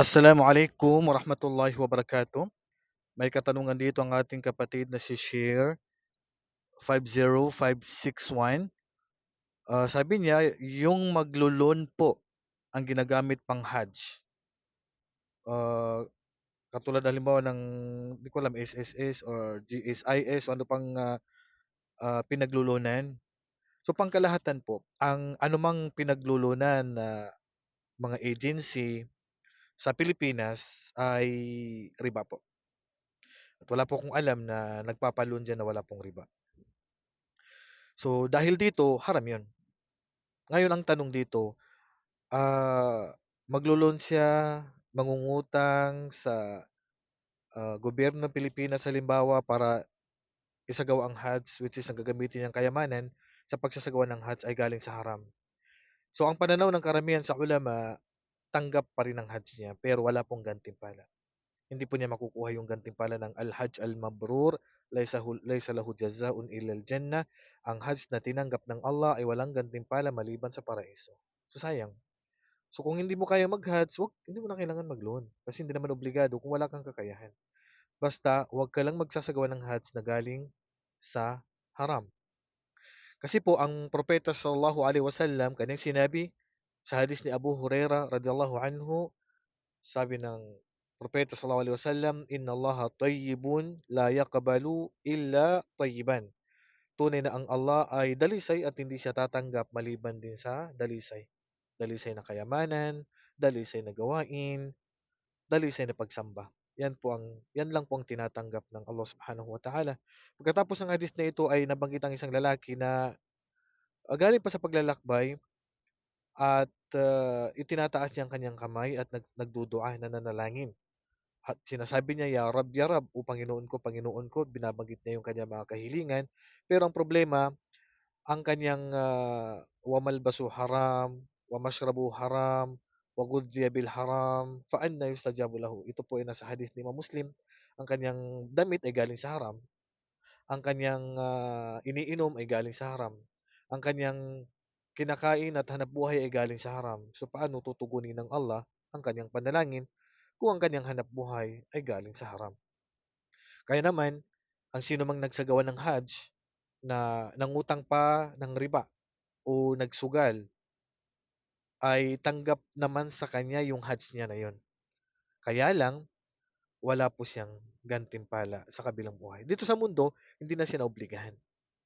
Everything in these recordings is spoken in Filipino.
Assalamualaikum warahmatullahi wabarakatuh. May katanungan dito ang ating kapatid na si Sheer 50561. Ah, sabi niya, yung maglo-loan po ang ginagamit pang Hajj. Ah, katulad halimbawa ng, di ko alam, SSS or GSIS o ano pang ah, ah, pinaglulunan. So pangkalahatan po, ang anumang pinaglulunan na mga agency sa Pilipinas ay riba po. At wala po akong alam na nagpapaloan dyan na wala pong riba. So dahil dito, haram yun. Ngayon ang tanong dito, ah maglo-loan siya, mangungutang sa ah, gobyerno ng Pilipinas halimbawa para isagawa ang Hajj which is ang gagamitin niyang kayamanan sa pagsasagawa ng Hajj ay galing sa haram. So ang pananaw ng karamihan sa ulama, tanggap pa rin ang Hajj niya pero wala pong gantimpala. Hindi po niya makukuha yung gantimpala ng Al-Hajj Al-Mabrur, laysa, laysa lahu jazaun illa al-jannah. Ang Hajj na tinanggap ng Allah ay walang gantimpala maliban sa paraiso. So sayang. So kung hindi mo kaya mag-Hajj, wag, hindi mo na kailangan mag-loan. Kasi hindi naman obligado kung wala kang kakayahan. Basta, wag ka lang magsasagawa ng Hajj na galing sa haram. Kasi po, ang propeta sallallahu alaihi wasallam, kanyang sinabi sa hadis ni Abu Huraira radhiyallahu anhu, sabi ng propeta sallallahu alaihi wasallam, Inna Allah tayyibun la yaqbalu illa tayyiban. Tunay na ang Allah ay dalisay at hindi siya tatanggap maliban din sa dalisay. Dalisay na kayamanan, dalisay na gawain, dalisay na pagsamba. Yan po ang yan lang po ang tinatanggap ng Allah Subhanahu wa Ta'ala. Pagkatapos ng hadis na ito ay nabanggit ang isang lalaki na ah, galing pa sa paglalakbay at ah, itinataas niya ang kanyang kamay at nag, nagdudua na nanalangin. At sinasabi niya, Ya Rab, Ya Rab, o Panginoon ko, Panginoon ko, binabanggit niya yung kanyang mga kahilingan. Pero ang problema, ang kanyang ah, wamalbasu haram, wamashrabu haram, wagudhiya bil haram, fa anna yustajabu lahu. Ito po ay nasa hadith ni Imam Muslim. Ang kanyang damit ay galing sa haram. Ang kanyang ah, iniinom ay galing sa haram. Ang kanyang kinakain at hanap buhay ay galing sa haram. So paano tutugunin ng Allah ang kanyang panalangin kung ang kanyang hanap buhay ay galing sa haram? Kaya naman, ang sino mang nagsagawa ng Hajj na nangutang pa ng riba o nagsugal ay tanggap naman sa kanya yung Hajj niya na yon. Kaya lang, wala po siyang gantimpala sa kabilang buhay. Dito sa mundo, hindi na siya naobligahan.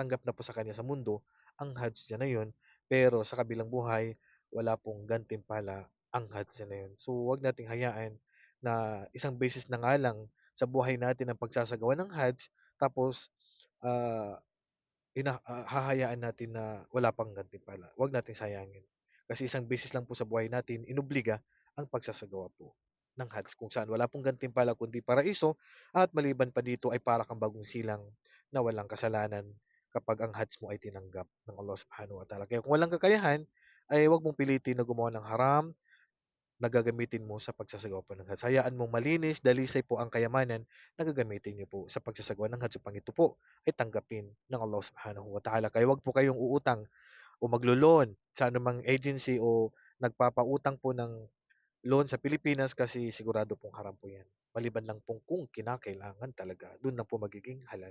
Tanggap na po sa kanya sa mundo ang Hajj niya na yon. Pero sa kabilang buhay, wala pong gantimpala ang niya na yon. So, wag nating hayaan na isang beses na nga lang sa buhay natin ang pagsasagawa ng Hajj, tapos ah ina ah, hahayaan natin na wala pang gantimpala. Huwag nating sayangin. Kasi isang beses lang po sa buhay natin, inobliga ang pagsasagawa po ng Hajj kung saan wala pong gantimpala kundi paraiso at maliban pa dito ay para kang bagong silang na walang kasalanan kapag ang Hajj mo ay tinanggap ng Allah Subhanahu wa Ta'ala. Kaya kung walang kakayahan, ay huwag mong pilitin na gumawa ng haram na gagamitin mo sa pagsasagawa po ng Hajj. Hayaan mong malinis, dalisay po ang kayamanan na gagamitin niyo po sa pagsasagawa ng Hajj upang ito po ay tanggapin ng Allah Subhanahu wa Ta'ala. Kaya wag po kayong uutang o maglo-loan sa anumang agency o nagpapautang po ng loan sa Pilipinas kasi sigurado pong haram po yan. Maliban lang pong kung kinakailangan talaga, doon na po magiging halal.